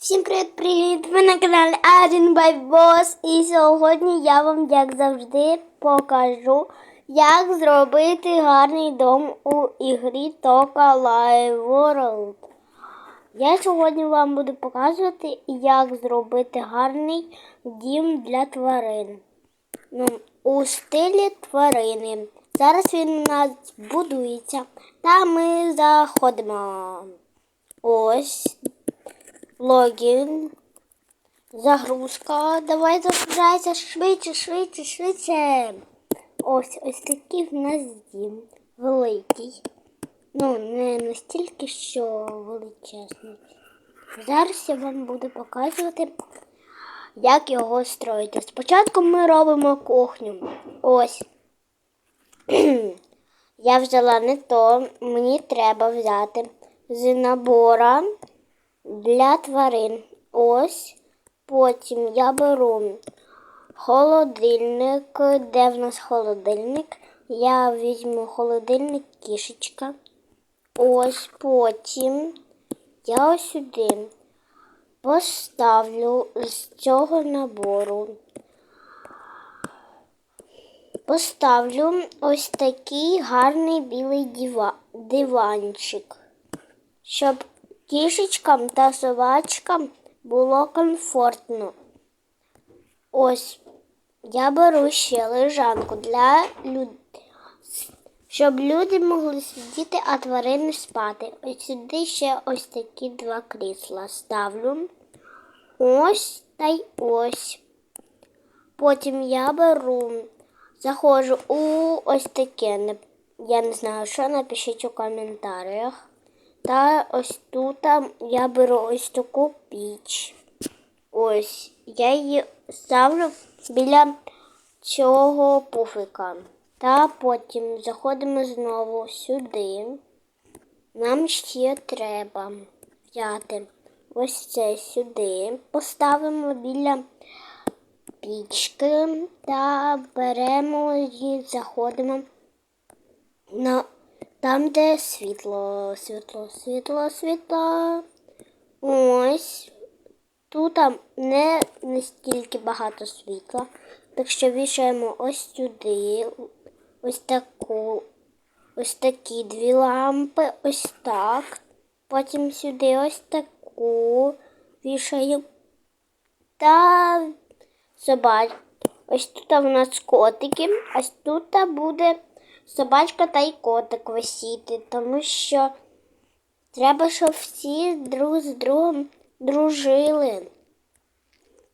Всім привіт-привіт! Ви на каналі Арін Байбос. І сьогодні я вам, як завжди, покажу, як зробити гарний дом у ігрі Toka Live World. Я сьогодні вам буду показувати, як зробити гарний дім для тварин. Ну, у стилі тварини. Зараз він у нас будується. Та ми заходимо. Ось логін. Загрузка. Давай загружайся швидше, швидше, швидше. Ось ось такий в нас дім. Великий. Ну, не настільки, що величезний. Зараз я вам буду показувати, як його строїти. Спочатку ми робимо кухню. Ось. Я взяла не то, мені треба взяти з набора для тварин. Ось. Потім я беру холодильник. Де в нас холодильник? Я візьму холодильник кішечка. Ось потім я ось сюди поставлю з цього набору. Поставлю ось такий гарний білий диванчик, щоб кішечкам та собачкам було комфортно. Ось я беру ще лежанку для людей, щоб люди могли сидіти, а тварини спати. Ось сюди ще ось такі два крісла ставлю. Ось та й ось. Потім я беру, заходжу у ось таке. Я не знаю, що напишіть у коментарях. Та ось тут я беру ось таку піч. Ось. Я її ставлю біля цього пуфика. Та потім заходимо знову сюди. Нам ще треба взяти ось це сюди. Поставимо біля пічки та беремо і заходимо на там, де світло, світло, світло, світло. Ось. Тут не настільки багато світла. Так що вішаємо ось сюди, ось таку, ось такі дві лампи, ось так. Потім сюди ось таку вішаю. Та собач. Ось тут у нас котики, а тут буде собачка та й котик висіти, тому що треба, щоб всі друг з другом дружили.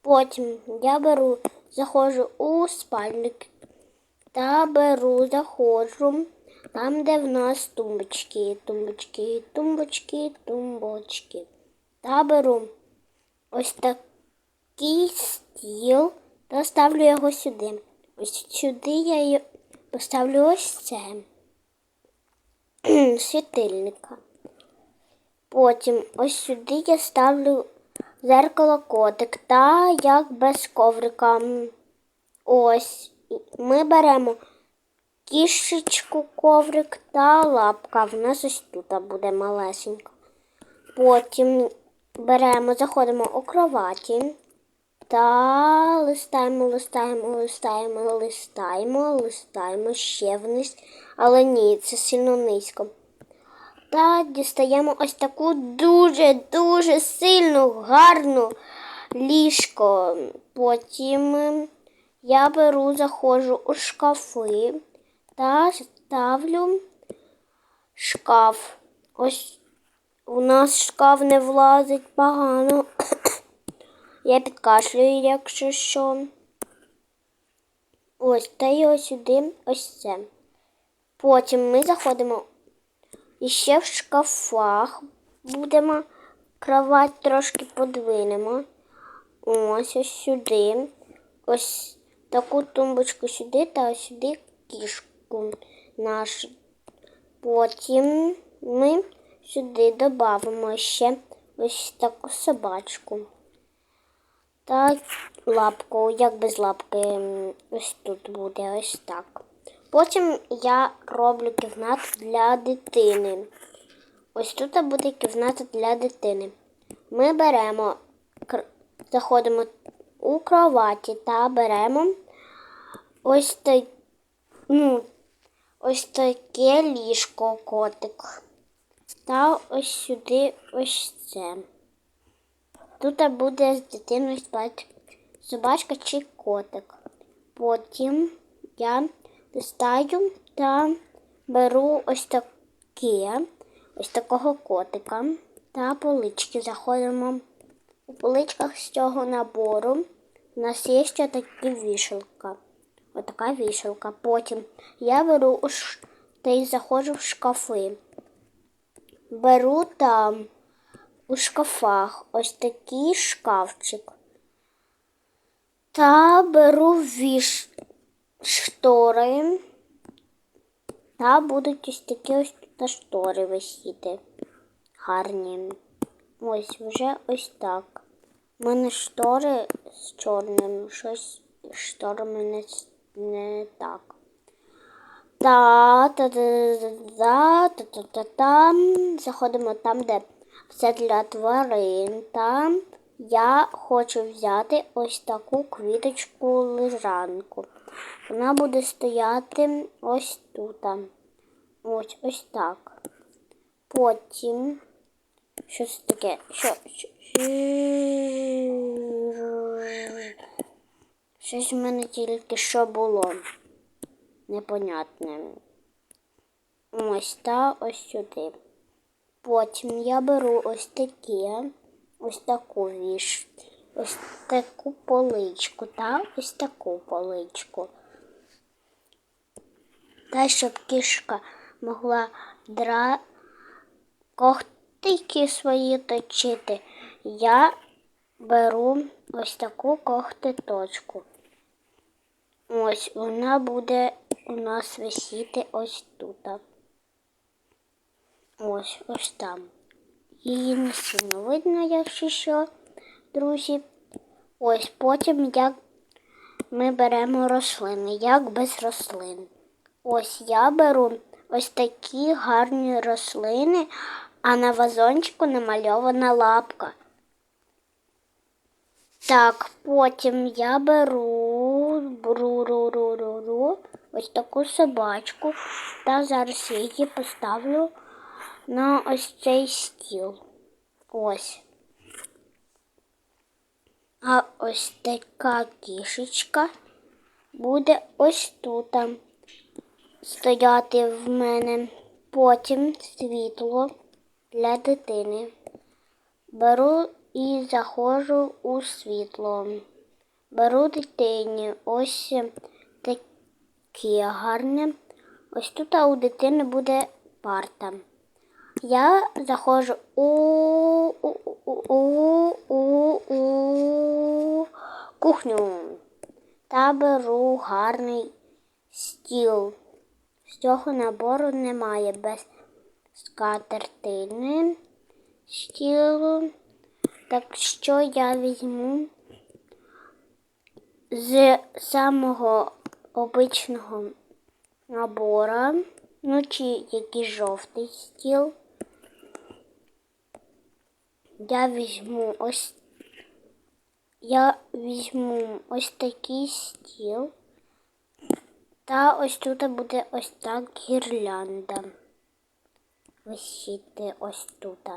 Потім я беру, заходжу у спальник та беру, заходжу там, де в нас тумбочки, тумбочки, тумбочки, тумбочки. Та беру ось такий стіл та ставлю його сюди. Ось сюди я поставлю ось це світильника. Потім ось сюди я ставлю зеркало котик та як без коврика. Ось ми беремо кішечку коврик та лапка. В нас ось тут буде малесенька. Потім беремо, заходимо у кроваті та листаємо, листаємо, листаємо, листаємо, листаємо ще вниз. Але ні, це сильно низько. Та дістаємо ось таку дуже-дуже сильну, гарну ліжко. Потім я беру, заходжу у шкафи та ставлю шкаф. Ось у нас шкаф не влазить погано. Я підкашлюю, якщо що. Ось, та й ось сюди, ось це. Потім ми заходимо і ще в шкафах будемо кровать трошки подвинемо. Ось ось сюди. Ось таку тумбочку сюди та ось сюди кішку нашу. Потім ми сюди додамо ще ось таку собачку. Та лапку, як без лапки, ось тут буде ось так. Потім я роблю кімнату для дитини. Ось тут буде кімната для дитини. Ми беремо заходимо у кроваті та беремо ось так, ну, ось таке ліжко котик. Та ось сюди ось це. Тут буде з дитиною спати собачка чи котик. Потім я достаю та беру ось таке, ось такого котика та полички. Заходимо у поличках з цього набору. У нас є ще такі вішалка. Отака вішалка. Потім я беру та й заходжу в шкафи. Беру там у шкафах ось такий шкафчик. Та беру віш штори. Та будуть ось такі ось тут штори висіти. Гарні. Ось вже ось так. У мене штори з чорним, щось з шторами не, не так. Та та та та та та та та Заходимо там, де все для тварин. Там я хочу взяти ось таку квіточку лежанку. Вона буде стояти ось тут. Ось ось так. Потім. Що це таке? Що- Щось в мене тільки що було. Непонятне. Ось та ось сюди. Потім я беру ось таке, ось таку віш, ось таку поличку та ось таку поличку. Та щоб кішка могла дра когтики свої точити, я беру ось таку когтеточку. Ось вона буде у нас висіти ось тут. Ось ось там. Її не сильно видно, якщо що, друзі. Ось потім як ми беремо рослини, як без рослин. Ось я беру ось такі гарні рослини, а на вазончику намальована лапка. Так, потім я беру, беру, ру, ру, ру, ру, ось таку собачку, та зараз її поставлю на ось цей стіл. Ось. А ось така кішечка буде ось тут стояти в мене. Потім світло для дитини. Беру і заходжу у світло. Беру дитині ось таке гарне. Ось тут у дитини буде парта. Я заходжу у, у, у, у, кухню та беру гарний стіл. З цього набору немає без скатертини стілу. Так що я візьму з самого обичного набора, ну чи який жовтий стіл. Я візьму ось я візьму ось такий стіл. Та ось тут буде ось так гірлянда. Висіти ось тут.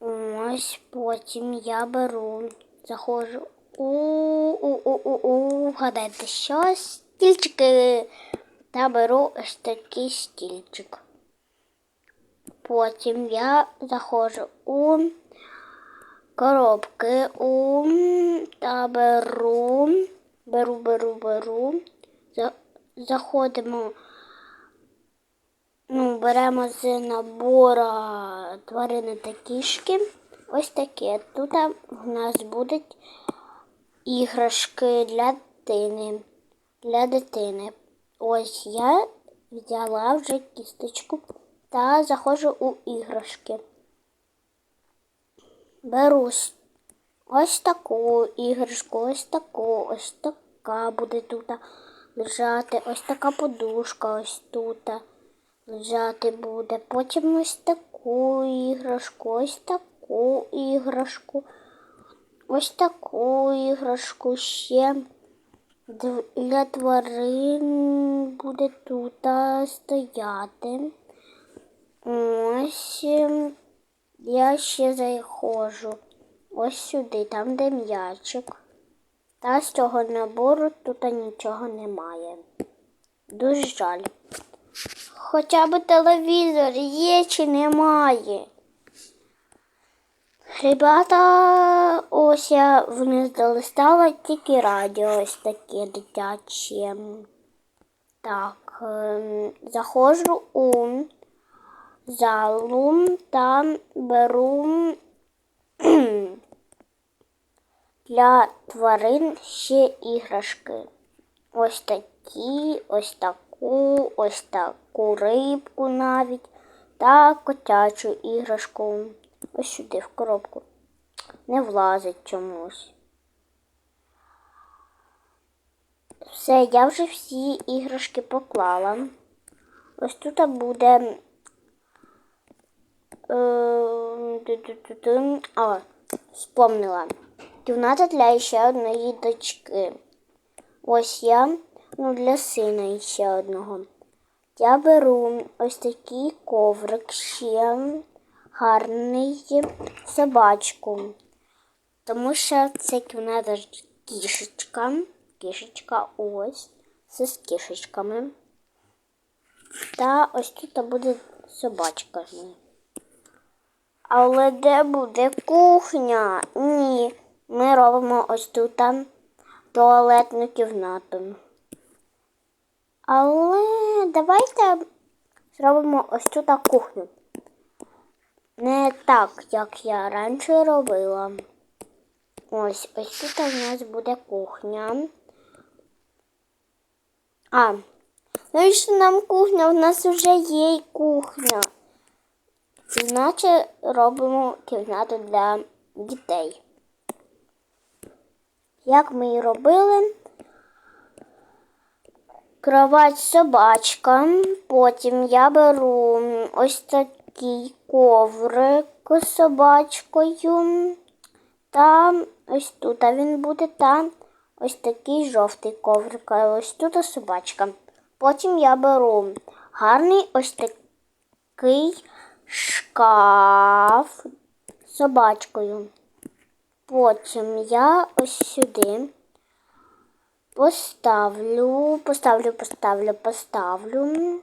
Ось потім я беру, заходжу у у у у у гадайте, що стільчики та беру ось такий стільчик. Потім я заходжу у коробки у та беру, беру, беру, беру. Заходимо, ну, беремо з набора тварини та кішки. Ось таке. Тут в нас будуть іграшки для дитини. Для дитини. Ось я взяла вже кісточку та заходжу у іграшки. Беру ось таку іграшку, ось таку, ось така буде тут лежати, ось така подушка ось тут лежати буде. Потім ось таку іграшку, ось таку іграшку, ось таку іграшку ще для тварин буде тут стояти. Ось ем, я ще заходжу ось сюди, там де м'ячик. Та з цього набору тут нічого немає. Дуже жаль. Хоча б телевізор є чи немає. Ребята, ось я вниз долистала тільки радіо ось таке дитяче. Так, ем, заходжу у залу та беру для тварин ще іграшки. Ось такі, ось таку, ось таку рибку навіть та котячу іграшку. Ось сюди в коробку. Не влазить чомусь. Все, я вже всі іграшки поклала. Ось тут буде. Е, а, спомнила. Кімната для ще одної дочки. Ось я, ну, для сина ще одного. Я беру ось такий коврик ще гарний собачку. Тому що це кімната кішечка. Кішечка ось з кішечками. Та ось тут буде собачка. Але де буде кухня? Ні. Ми робимо ось тут там туалетну кімнату. Але давайте зробимо ось тут кухню. Не так, як я раніше робила. Ось ось тут у нас буде кухня. А, навіщо нам кухня? У нас вже є кухня. Іначе робимо кімнату для дітей. Як ми і робили, кровать собачка, потім я беру ось такий коврик з собачкою. Та ось тут він буде та ось такий жовтий коврик, а ось тут собачка. Потім я беру гарний ось такий шкаф собачкою. Потім я ось сюди поставлю, поставлю, поставлю, поставлю,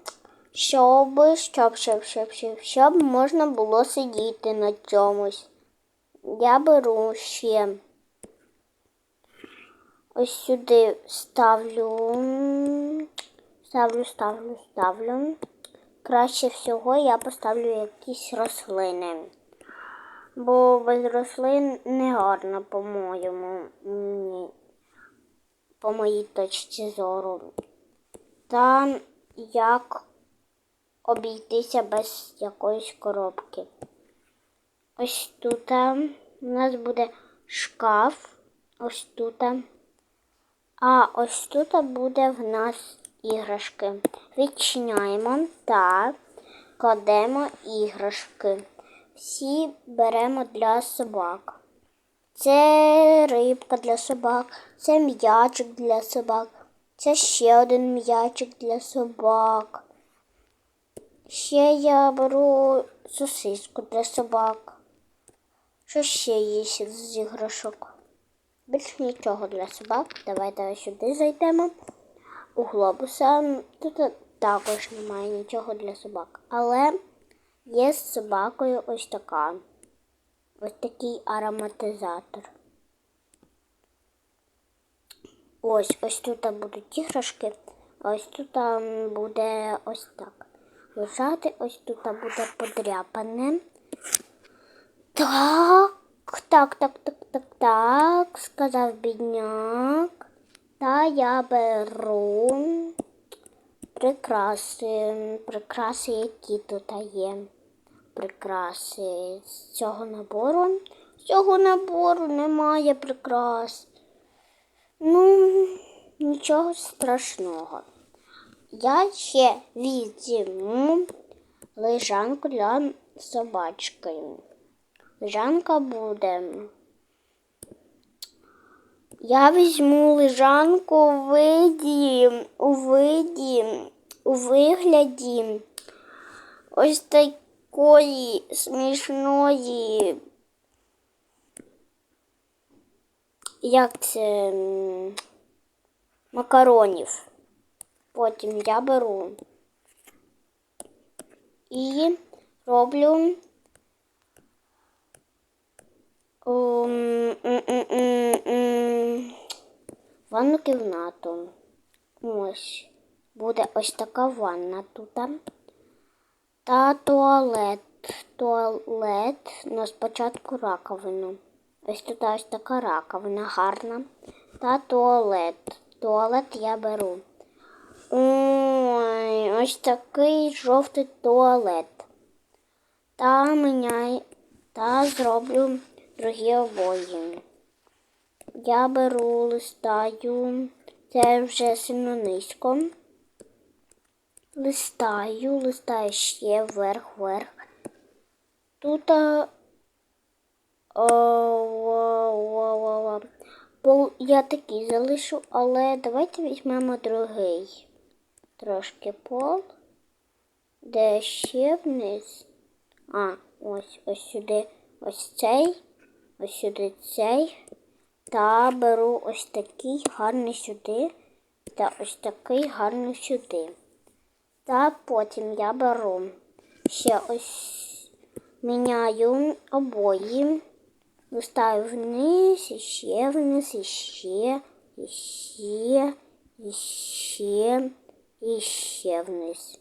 щоб, щоб, щоб, щоб, щоб, щоб можна було сидіти на чомусь. Я беру ще ось сюди ставлю, ставлю, ставлю, ставлю. Краще всього я поставлю якісь рослини бо без рослин не гарно, по-моєму, по моїй точці зору. Та як обійтися без якоїсь коробки. Ось тут у нас буде шкаф, ось тут. А ось тут буде в нас іграшки. Відчиняємо та кладемо іграшки всі беремо для собак. Це рибка для собак, це м'ячик для собак, це ще один м'ячик для собак. Ще я беру сосиску для собак. Що ще є з іграшок? Більш нічого для собак. Давайте сюди зайдемо. У глобуса тут також немає нічого для собак. Але Є з собакою ось така. Ось такий ароматизатор. Ось ось тут будуть іграшки, ось тут буде ось так. Лежати, ось тут буде подряпане. Так, так, так, так, так, так, сказав бідняк. Та я беру прикраси, прикраси, які тут є прикраси з цього набору. З цього набору немає прикрас. Ну, нічого страшного. Я ще візьму лежанку для собачки. Лежанка буде Я візьму лежанку у виді, у виді, у вигляді ось такої смішної. Як це макаронів. Потім я беру і роблю ванну кімнату. Ось. Буде ось така ванна тут. Та туалет. Туалет. Ну, спочатку раковину. Ось тут ось така раковина гарна. Та туалет. Туалет я беру. Ой, ось такий жовтий туалет. Та міняй, та зроблю другі обої. Я беру, листаю, це вже сильно низько. Листаю, листаю ще вверх, вверх. Тут а, о, о, о, о, я такий залишу, але давайте візьмемо другий. Трошки пол. Де ще вниз? А, ось, ось сюди, ось цей, ось сюди цей. Та беру ось такий гарний сюди. Та ось такий гарний сюди. Та потім я беру ще ось міняю обої. Листаю вниз, і ще вниз, і ще, і ще, і ще, і ще вниз.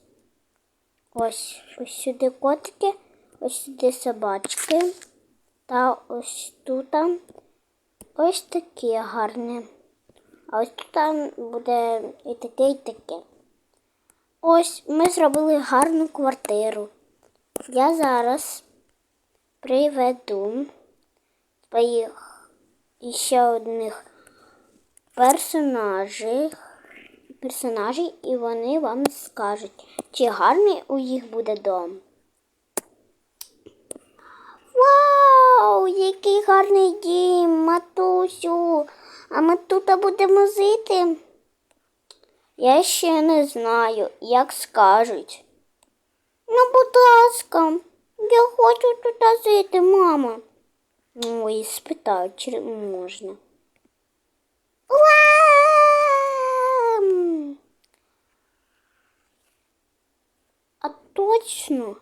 Ось ось сюди котики, ось сюди собачки. Та ось тут ось таке гарне. А ось тут буде і таке, і таке. Ось ми зробили гарну квартиру. Я зараз приведу своїх ще одних персонажів, персонажів, і вони вам скажуть, чи гарний у їх буде дом. Вау, який гарний дім, матусю. А ми тут будемо жити. Я ще не знаю, як скажуть. Ну, будь ласка, я хочу тут жити, мама. Ой, спитаю, чи можна. А точно?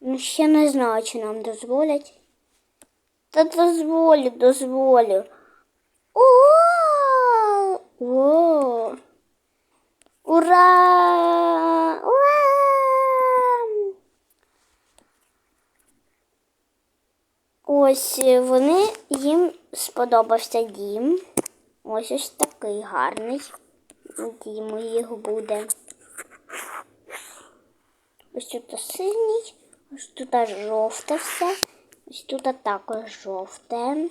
Ну, ще не знаю, чи нам дозволять. Та дозволю, дозволю. О! О! Ура! Ура! Ось вони їм сподобався дім. Ось ось такий гарний. Дім їх буде. Ось тут синій, ось тут жовте все, ось тут також жовте.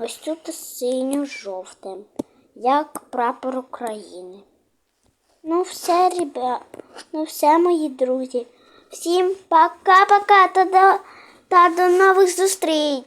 Ось тут синьо-жовте, як прапор України. Ну, все, ребят, ну все, мої друзі. Всім пока-пока та до, та до нових зустріч!